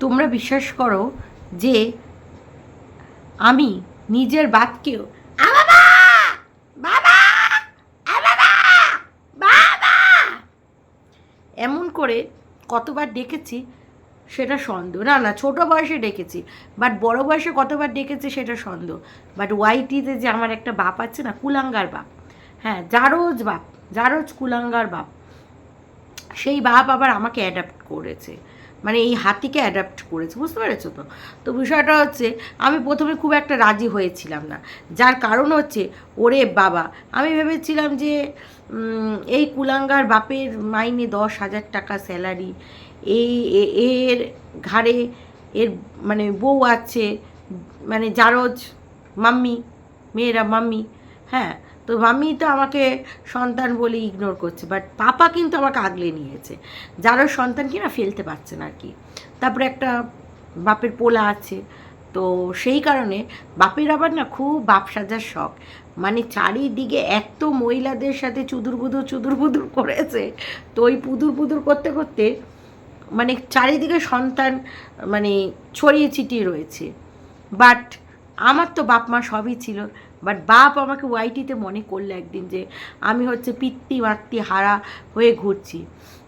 তোমরা বিশ্বাস করো যে আমি নিজের বাপকেও! এমন করে কতবার ডেকেছি সেটা সন্দেহ। না না, ছোটো বয়সে ডেকেছি বাট বড় বয়সে কতবার ডেকেছি সেটা সন্দেহ। বাট ওয়াইটিতে যে আমার একটা বাপ আছে না, কুলাঙ্গার বাপ। হ্যাঁ জারোজ বাপ জারোজ কুলাঙ্গার বাপ। সেই বাপ আবার আমাকে অ্যাডাপ্ট করেছে। মানে এই হাতিকে অ্যাডাপ্ট করেছে, বুঝতে পেরেছ তো? তো বিষয়টা হচ্ছে, আমি প্রথমে খুব একটা রাজি হয়েছিলাম না। যার কারণ হচ্ছে, ওরে বাবা, আমি ভেবেছিলাম যে এই কুলাঙ্গার বাপের মাইনে দশ হাজার টাকা স্যালারি এই এর ঘাড়ে এর মানে বউ আছে মানে জারজ মাম্মি, মেয়েরা মাম্মি হ্যাঁ তো মাম্মি তো আমাকে সন্তান বলে ইগনোর করছে বাট পাপা কিন্তু আমাকে আগলে নিয়েছে। যারা সন্তান কিনা ফেলতে পারছে না আর কি তারপরে একটা বাপের পোলা আছে, তো সেই কারণে বাপের আবার না খুব বাপ সাজার শখ। মানে চারিদিকে এত মহিলাদের সাথে চুদুর বুদুর চুদুর বুদুর করেছে, তো ওই পুদুর পুদুর করতে করতে মানে চারিদিকে সন্তান মানে ছড়িয়ে ছিটিয়ে রয়েছে। বাট আমার তো বাপ মা সবই ছিল। বাট বাপ আমাকে ওয়াইটিতে মনে করল একদিন যে আমি হচ্ছে পিত্তি মাতৃ, হারা হয়ে ঘুরছি।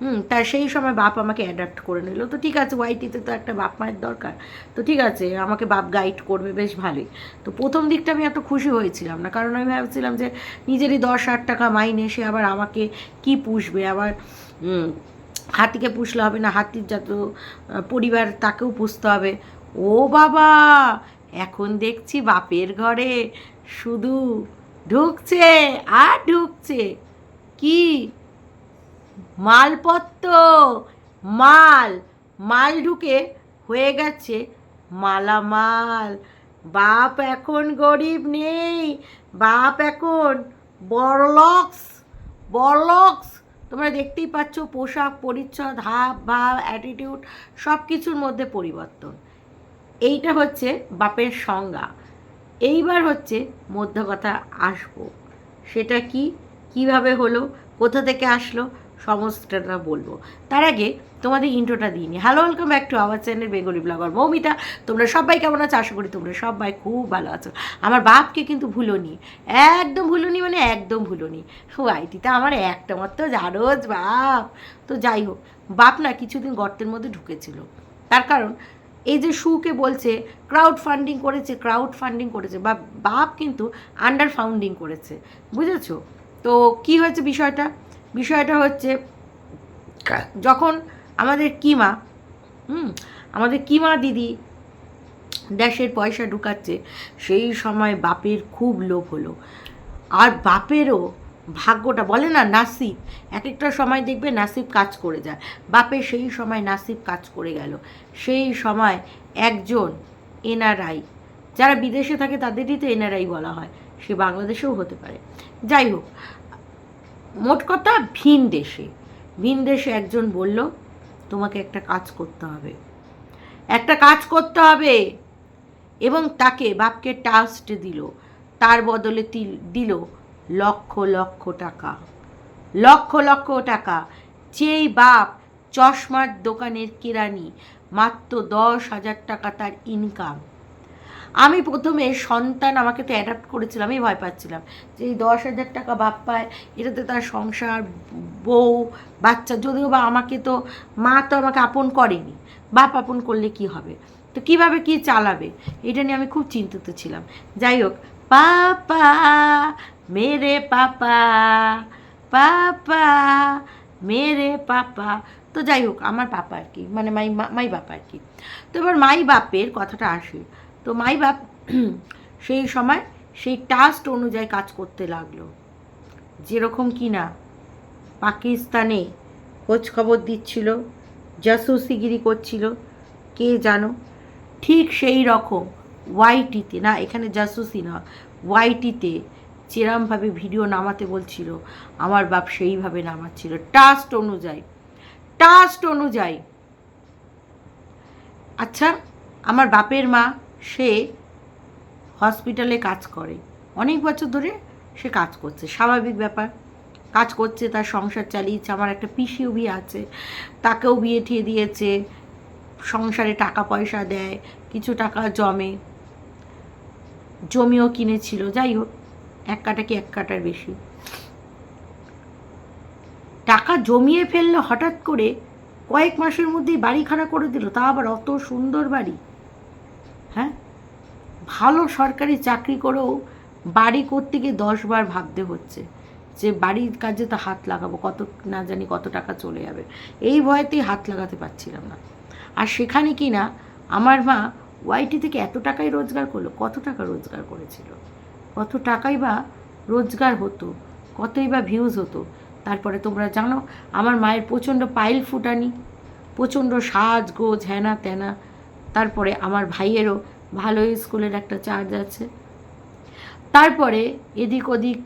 হুম, তা সেই সময় বাপ আমাকে অ্যাডাপ্ট করে নিল। তো ঠিক আছে ওয়াইটিতে তো একটা বাপ মায়ের দরকার। তো ঠিক আছে, আমাকে বাপ গাইড করবে, বেশ ভালোই। তো প্রথম দিকটা আমি এত খুশি হয়েছিলাম না। কারণ আমি ভাবছিলাম যে নিজেরই দশ হাজার টাকা মাইনে সে আবার আমাকে কি পুষবে? আবার হাতিকে পুষলে হবে না, হাতির যত পরিবার তাকেও পুষতে হবে। ও বাবা! এখন দেখছি বাপের ঘরে শুধু ঢুকছে আর ঢুকছে। কি? মালপত্র। মাল। মাল ঢুকে হয়ে গেছে মালামাল। বাপ এখন গরিব নেই। বাপ এখন বড়লক্স। বড়লক্স। তোমরা দেখতেই পাচ্ছ পোশাক, পরিচ্ছদ হাব ভাব অ্যাটিটিউড সব কিছুর মধ্যে পরিবর্তন। এইটা হচ্ছে বাপের সংজ্ঞা। এইবার হচ্ছে মধ্য কথা আসব। সেটা কি? কীভাবে হলো? কোথা থেকে আসলো? সমস্তটা বলব। তার আগে তোমাদের ইন্ট্রোটা দিইনি hello welcome back to our channel Bengali blogger Moumita তোমরা সবাই কেমন আছো? আশা করি তোমরা সবাই খুব ভালো আছো। আমার বাপকে কিন্তু ভুলোনি। একদম ভুলোনি মানে একদম ভুলোনি। আইটিতে আমার একটা মাত্র জারোজ বাপ। তো যাই হোক, বাপ না কিছুদিন গর্তের মধ্যে ঢুকেছিল। তার কারণ এই যে সুকে বলছে ক্রাউড ফান্ডিং করেছে ক্রাউড ফান্ডিং করেছে বা বাপ কিন্তু আন্ডার ফাউন্ডিং করেছে বুঝেছ? তো কি হয়েছে বিষয়টা? বিষয়টা হচ্ছে যখন আমাদের কিমা হুম আমাদের কিমা দিদি দেশের পয়সা ঢুকাচ্ছে সেই সময় বাপের খুব লোভ হলো। আর বাপেরও ভাগ্যটা বলে না নাসিব। এক একটা সময় দেখবে নাসিব কাজ করে যায়। বাপে সেই সময় নাসিব কাজ করে গেল। সেই সময় একজন এনআরআই যারা বিদেশে থাকে তাদেরই তো এনআরআই বলা হয়। সে বাংলাদেশেও হতে পারে। যাই হোক, মোট কথা ভিন দেশে। ভিন দেশে একজন বলল, তোমাকে একটা কাজ করতে হবে। একটা কাজ করতে হবে। এবং তাকে বাপকে টাস্ট দিল। তার বদলে দিল। লক্ষ লক্ষ টাকা। লক্ষ লক্ষ টাকা। যেই বাপ চশমার দোকানের কেরানি, মাত্র দশ হাজার টাকা তার ইনকাম আমি প্রথমে সন্তান আমাকে তো অ্যাডাপ্ট করেছিলাম, আমি ভয় পাচ্ছিলাম। যে এই দশ হাজার টাকা বাপ পায়, এটাতে তার সংসার, বউ, বাচ্চা, যদিও বা আমাকে তো, মা তো আমাকে আপন করেনি। বাপ আপন করলে কি হবে? তো কীভাবে কি চালাবে? এটা নিয়ে আমি খুব চিন্তিত ছিলাম। যাই হোক পাপা মেরে পাপা পাপা মেরে পাপা তো যাই হোক, আমার পাপা আর কি মানে মাই মাই বাপা আর কি। তো এবার মাই বাপের কথাটা আসে। তো মাই বাপ সেই সময় সেই টাস্ট অনুযায়ী কাজ করতে লাগল। যেরকম কি না, পাকিস্তানে খোঁজ খবর দিচ্ছিল, জাসুসিগিরি করছিল, কে জানো? ঠিক সেই রকম, ওয়াইটিতে, না, এখানে জাসুসি না, ওয়াইটিতে যেরমভাবে ভিডিও নামাতে বলছিল, আমার বাপ সেইভাবে নামাচ্ছিল। টাস্ট অনুযায়ী টাস্ট অনুযায়ী। আচ্ছা আমার বাপের মা, সে হসপিটালে কাজ করে। অনেক বছর ধরে সে কাজ করছে, স্বাভাবিক ব্যাপার। কাজ করছে, তার সংসার চালিয়েছে, আমার একটা পিসিও বিয়ে আছে, তাকেও বিয়ে ঠিয়ে দিয়েছে, সংসারে টাকা পয়সা দেয়, কিছু টাকা জমে, জমিও কিনেছিল, যাই হোক। এক কাটা কি এক কাটার বেশি? টাকা জমিয়ে ফেলল হঠাৎ করে কয়েক মাসের মধ্যেই বাড়ি খাড়া করে দিল, তা আবার অত সুন্দর বাড়ি। হ্যাঁ? ভালো সরকারি চাকরি করেও বাড়ি করতে গিয়ে দশবার ভাবতে হচ্ছে যে বাড়ির কাজে তো হাত লাগাবো, কত না জানি কত টাকা চলে যাবে। এই ভয়েতেই হাত লাগাতে পারছিলাম না। আর সেখানে কি না, আমার মা ওয়াইটি থেকে এত টাকাই রোজগার করল, কত টাকা রোজগার করেছিল? কত টাকাই বা রোজগার হতো, কতই বা ভিউজ হতো। তারপরে তোমরা জানো, আমার মায়ের প্রচণ্ড পাইল ফুটানি, প্রচণ্ড সাজ গোজ হ্যানা ত্যানা তারপরে আমার ভাইয়েরও ভালো স্কুলের একটা চার্জ আছে। তারপরে এদিক ওদিক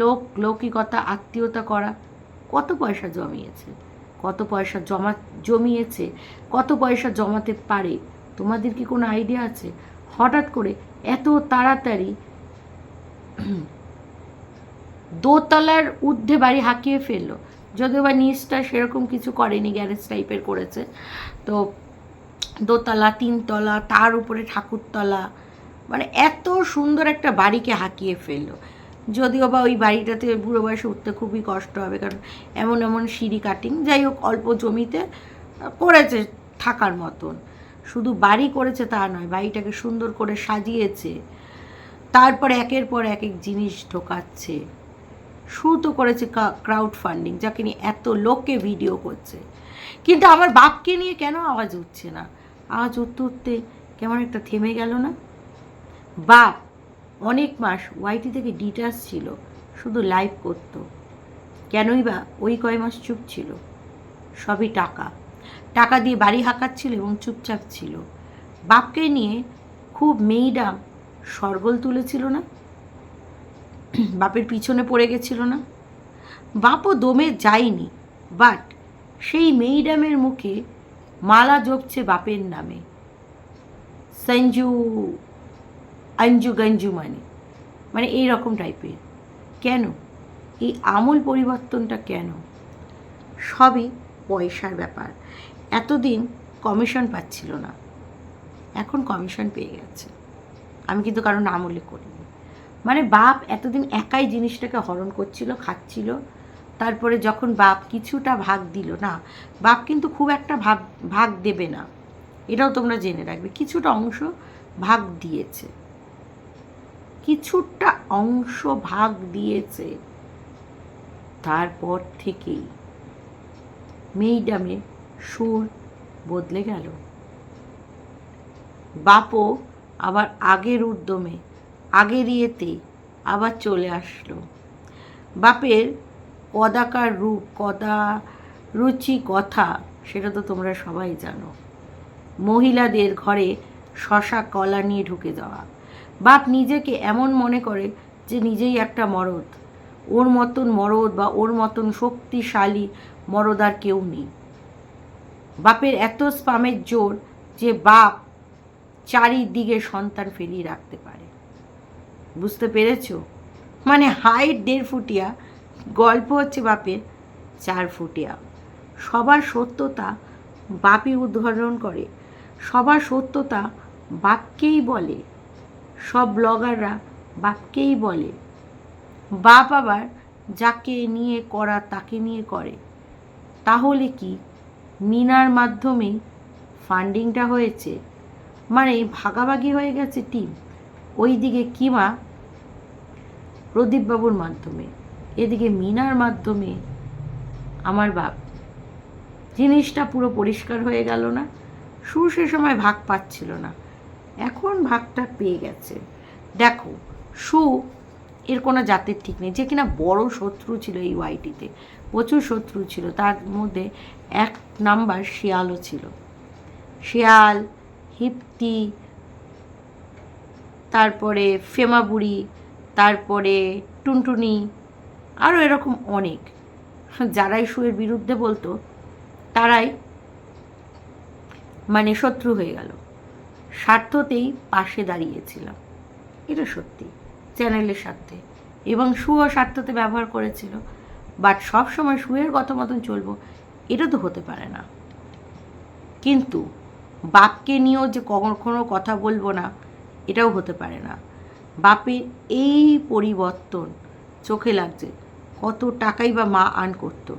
লোক, লৌকিকতা, আত্মীয়তা করা, কত পয়সা জমিয়েছে, কত পয়সা জমা, জমিয়েছে, কত পয়সা জমাতে পারে, তোমাদের কি কোনো আইডিয়া আছে? হঠাৎ করে এত তাড়াতাড়ি দোতলার ঊর্ধ্বে বাড়ি হাঁকিয়ে ফেলল। যদিও বা নিচটা সেরকম কিছু করেনি গ্যারেজ টাইপের করেছে। তো দোতলা, তিনতলা, তার উপরে ঠাকুরতলা মানে এত সুন্দর একটা বাড়িকে হাঁকিয়ে ফেলল। যদিও বা ওই বাড়িটাতে বুড়ো বয়সে উঠতে খুবই কষ্ট হবে, কারণ এমন এমন সিঁড়ি কাটিং, যাই হোক, অল্প জমিতে করেছে থাকার মতন। শুধু বাড়ি করেছে তা নয়, বাড়িটাকে সুন্দর করে সাজিয়েছে। তারপরে একের পর এক এক জিনিস ঢোকাচ্ছে। শুরু তো করেছে ক্রাউড ফান্ডিং যাকে নিয়ে এত লোককে ভিডিও করছে। কিন্তু আমার বাপকে নিয়ে কেন আওয়াজ উঠছে না? আওয়াজ উঠতে উঠতে কেমন একটা থেমে গেল না? বাপ অনেক মাস ওয়াইটি থেকে ডিটাস ছিল, শুধু লাইভ করত। কেনই বা ওই কয় মাস চুপ ছিল? সবই টাকা। টাকা দিয়ে বাড়ি হাঁকাচ্ছিল এবং চুপচাপ ছিল। বাপকে নিয়ে খুব মেইডাম সরগোল তুলেছিল না, বাপের পিছনে পড়ে গেছিল না। বাপও দমে যায়নি বাট সেই মেইডামের মুখে মালা জপছে বাপের নামে। সঞ্জু আঞ্জু গঞ্জু মানে মানে এই রকম টাইপের কেন? এই আমূল পরিবর্তনটা কেন? সবই পয়সার ব্যাপার। এতদিন কমিশন পাচ্ছিল না, এখন কমিশন পেয়ে গেছে। আমি কিন্তু কারও নাম উল্লেখ করিনি। মানে বাপ এতদিন একাই জিনিসটাকে হরণ করছিল, খাচ্ছিল, তারপরে যখন বাপ কিছুটা ভাগ দিল, না, বাপ কিন্তু খুব একটা ভাগ ভাগ দেবে না। এটাও তোমরা জেনে রাখবে, কিছুটা অংশ ভাগ দিয়েছে। কিছুটা অংশ ভাগ দিয়েছে তারপর থেকেই মেইডামে সুর বদলে গেল। বাপও আবার আগের উদ্যমে, আগের ইয়েতে আবার চলে আসলো। বাপের কদাকার রূপ, কদা রুচি, কথা, সেটা তো তোমরা সবাই জানো। মহিলাদের ঘরে শশা, কলা নিয়ে ঢুকে যাওয়া। বাপ নিজেকে এমন মনে করে যে নিজেই একটা মরদ। ওর মতন মরদ বা ওর মতন শক্তিশালী মরদ আর কেউ নেই। বাপের এত স্পামের জোর যে বাপ চারিদিকে সন্তান ফেলিয়ে রাখতে পারে। বুঝতে পেরেছ? মানে হাইট দেড় ফুটিয়া, গল্প হচ্ছে বাপের চার ফুটিয়া। সবার সত্যতা বাপই উদ্ঘাটন করে। সবার সত্যতা বাপকেই বলে। সব ব্লগাররা বাপকেই বলে। বাপ আবার যাকে নিয়ে করা, তাকে নিয়ে করে। তাহলে কি মিনার মাধ্যমেই ফান্ডিংটা হয়েছে? মানে ভাগাভাগি হয়ে গেছে টিম। ওই দিকে কিমা প্রদীপবাবুর মাধ্যমে, এদিকে মিনার মাধ্যমে আমার বাপ। জিনিসটা পুরো পরিষ্কার হয়ে গেল না সু সে সময় ভাগ পাচ্ছিল না। এখন ভাগটা পেয়ে গেছে। দেখো, সু এর কোনো জাতের ঠিক নেই, যে কিনা বড় শত্রু ছিল এই ওয়াইটিতে, প্রচুর শত্রু ছিল, তার মধ্যে এক নাম্বার শিয়ালও ছিল। শিয়াল হিপ্তি, তারপরে ফেমাবুড়ি, তারপরে টুনটুনি, আরও এরকম অনেক। যারাই শুয়ের বিরুদ্ধে বলতো, তারাই মানে শত্রু হয়ে গেল। স্বার্থতেই পাশে দাঁড়িয়েছিলাম। এটা সত্যি, চ্যানেলের স্বার্থে। এবং সুও স্বার্থতে ব্যবহার করেছিল। বাট সব সময় সুয়ের কথা মতন চলবো, এটা তো হতে পারে না। কিন্তু বাপকে নিয়েও যে কখনো কথা বলব না, এটাও হতে পারে না। বাপের এই পরিবর্তন চোখে লাগছে, কত টাকাই বা মা আর্ন করতো।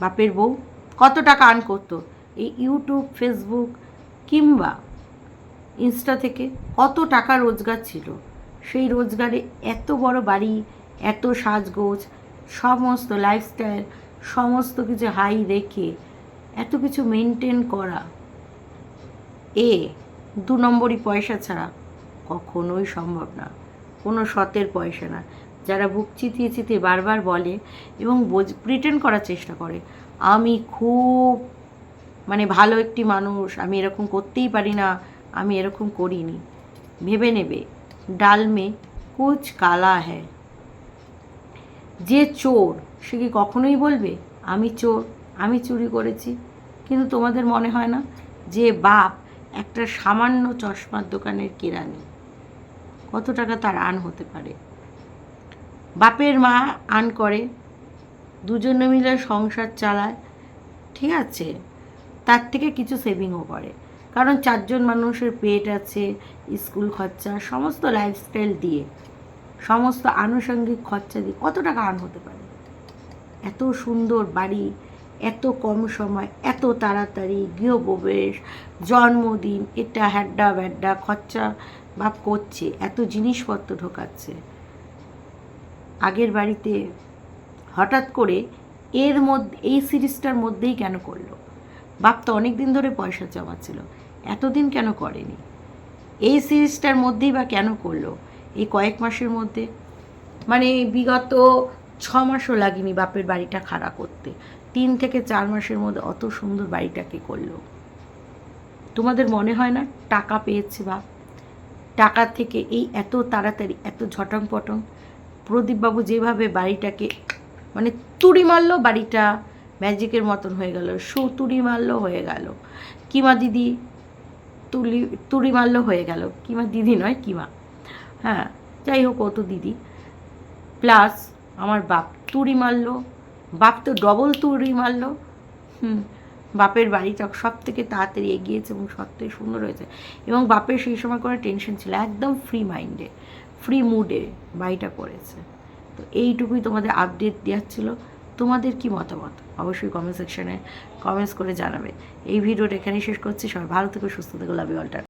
বাপের বউ কত টাকা আর্ন করতো, এই ইউটিউব, ফেসবুক কিংবা ইনস্টা থেকে কত টাকা রোজগার ছিল। সেই রোজগারে এত বড় বাড়ি, এত সাজগোজ, সমস্ত লাইফস্টাইল সমস্ত কিছু হাই রেখে, এত কিছু মেনটেন করা এ, দু নম্বরই পয়সা ছাড়া কখনোই সম্ভব না। কোনো সতের পয়সা না। যারা বুক চিতিয়ে চিতিয়ে বারবার বলে এবং বোঝ প্রিটেন্ড করার চেষ্টা করে, আমি খুব মানে ভালো একটি মানুষ, আমি এরকম করতেই পারি না, আমি এরকম করিনি। ভেবে নেবে, ডাল মে কুচ কালা হ্যায় যে চোর, সে কি কখনোই বলবে, আমি চোর, আমি চুরি করেছি? কিন্তু তোমাদের মনে হয় না যে বাপ একটা সামান্য চশমার দোকানের কেরানি। কত টাকা তার আন হতে পারে? বাপের মা আন করে, দুজনে মিলে সংসার চালায়, ঠিক আছে? তার থেকে কিছু সেভিংও করে। কারণ চারজন মানুষের পেট আছে, স্কুল খরচা, সমস্ত লাইফস্টাইল দিয়ে, সমস্ত আনুষঙ্গিক খরচা দিয়ে কত টাকা আন হতে পারে? এত সুন্দর বাড়ি এত কম সময়, এত তাড়াতাড়ি, গৃহপ্রবেশ, জন্মদিন, এটা হ্যাড্ডা ব্যাড্ডা, খরচা বাপ করছে, এত জিনিসপত্র ঢোকাচ্ছে। আগের বাড়িতে হঠাৎ করে এর মধ্যে এই সিরিজটার মধ্যেই কেন করল? বাপ তো অনেক দিন ধরে পয়সা জমাচ্ছিল, এতদিন কেন করেনি? এই সিরিজটার মধ্যেই বা কেন করল? এই কয়েক মাসের মধ্যে? মানে বিগত ছ মাসও লাগেনি বাপের বাড়িটা খাড়া করতে। তিন থেকে চার মাসের মধ্যে অত সুন্দর বাড়িটাকে করল? তোমাদের মনে হয় না টাকা পেয়েছে বাপ টাকা থেকে এই এত তাড়াতাড়ি, এত ঝটং পটং প্রদীপবাবু যেভাবে বাড়িটাকে মানে তুড়ি মারলো, বাড়িটা ম্যাজিকের মতন হয়ে গেল, সু তুড়ি মারলো হয়ে গেল। কিমা দিদি তুলি, তুড়ি মারলো হয়ে গেল। কিমা দিদি নয়, কিমা। হ্যাঁ যাই হোক, ও তো দিদি। প্লাস আমার বাপ তুড়ি মারলো বাপ তো ডবল তুড়ি মারলো। হুম, বাপের বাড়িটা সব থেকে তাড়াতাড়ি এগিয়েছে এবং সব থেকে সুন্দর হয়েছে। এবং বাপের সেই সময় কোনো টেনশন ছিল, একদম ফ্রি মাইন্ডে ফ্রি মুডে বাড়িটা করেছে। তো এইটুকুই তোমাদের আপডেট দেওয়ার ছিল। তোমাদের কি মতামত? অবশ্যই কমেন্ট সেকশনে কমেন্টস করে জানাবে। এই ভিডিওটা এখানেই শেষ করছি। সবাই ভালো থেকো, সুস্থ থেকো লাভ ইউ অলটা